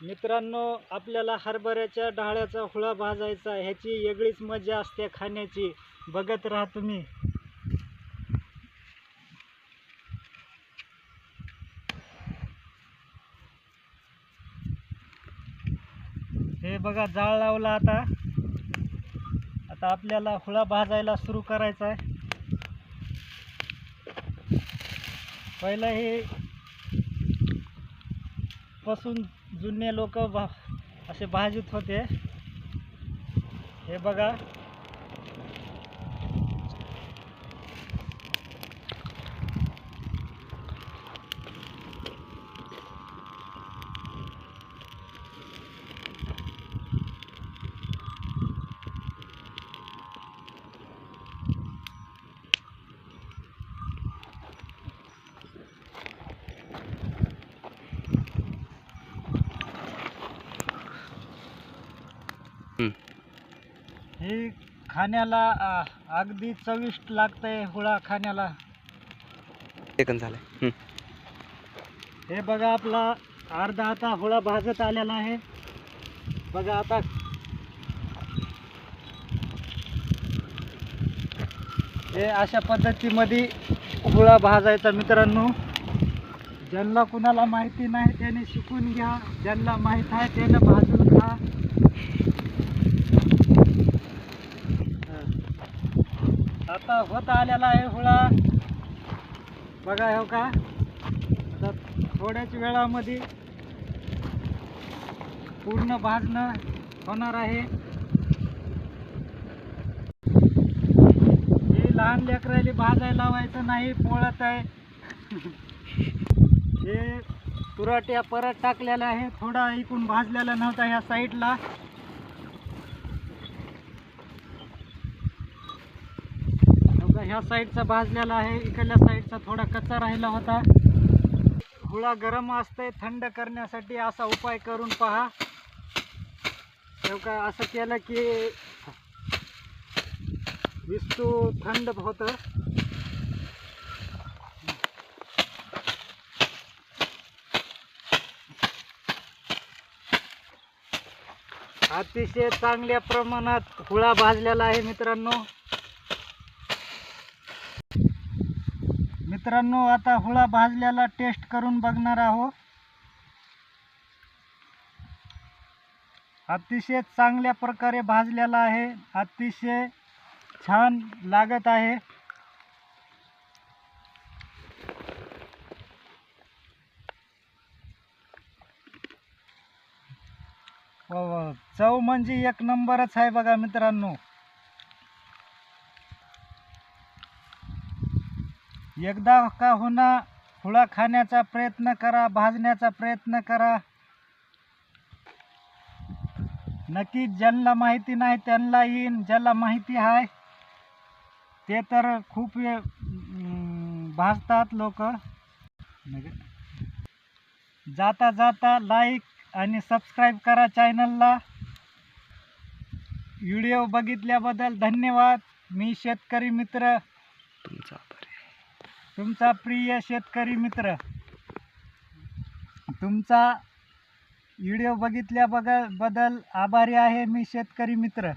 मित्रांनो आपल्याला हरभऱ्याच्या डाळ्याचा हुळा भाजायचा ह्याची वेगळीच मजा असते खाण्याची. बघत राहा तुम्ही. हे बघा जाळ लावला आता. आता आपल्याला हुळा भाजायला सुरू करायचा आहे. पहिलं हे पासून जुने लोक भा असे भाजीत होते. हे बघा. हे खाण्याला अगदी चविष्ट लागतंय हुळा खाण्याला. सेकंद झालंय. हे बघा आपला अर्धा आता हुळा भाजत आलेला आहे. बघा आता. हे अशा पद्धतीमध्ये हुळा भाजायचा मित्रांनो. ज्यांना कुणाला माहिती नाही त्याने शिकून घ्या. ज्यांना माहीत आहे त्याने भाजून खा. आता होत आलेला आहे हुळा. बघा हो का? आता थोड्याच वेळामध्ये पूर्ण भाजणं होणार आहे. हे लहान लेकराला भाजायला लावायचं नाही पोळत आहे. हे तुराट्या परत टाकलेल्या आहे थोडा इकून भाजलेला नव्हता ह्या साईडला ह्या साईडचा भाजलेला आहे. इकडल्या साईडचा थोडा कच्चा राहिला होता. हुळा गरम असते थंड करण्यासाठी असा उपाय करून पहा. का असं केलं की विस्तू थंड होतं. अतिशय चांगल्या प्रमाणात हुळा भाजलेला आहे मित्रांनो. मित्रांनो आता हुळा भाजलेला टेस्ट करून बघणार आहोत. अतिशय चांगल्या प्रकारे भाजलेला आहे. अतिशय छान लागत आहे. चव म्हणजे एक नंबरच आहे बघा मित्रांनो. एकदा का होना हुळा खाण्याचा प्रयत्न करा भाजण्याचा प्रयत्न करा. नक्की ज्यांना माहिती नाही त्यांना येईन. ज्याला माहिती आहे ते तर खूप भाजतात लोक. जाता जाता लाईक आणि सबस्क्राईब करा चॅनलला व्हिडिओ बघितल्याबद्दल धन्यवाद. मी शेतकरी मित्र. तुमचा तुमचा प्रिय शेतकरी मित्र तुमचा व्हिडिओ बघितल्या बघ बदल आभारी आहे मी शेतकरी मित्र.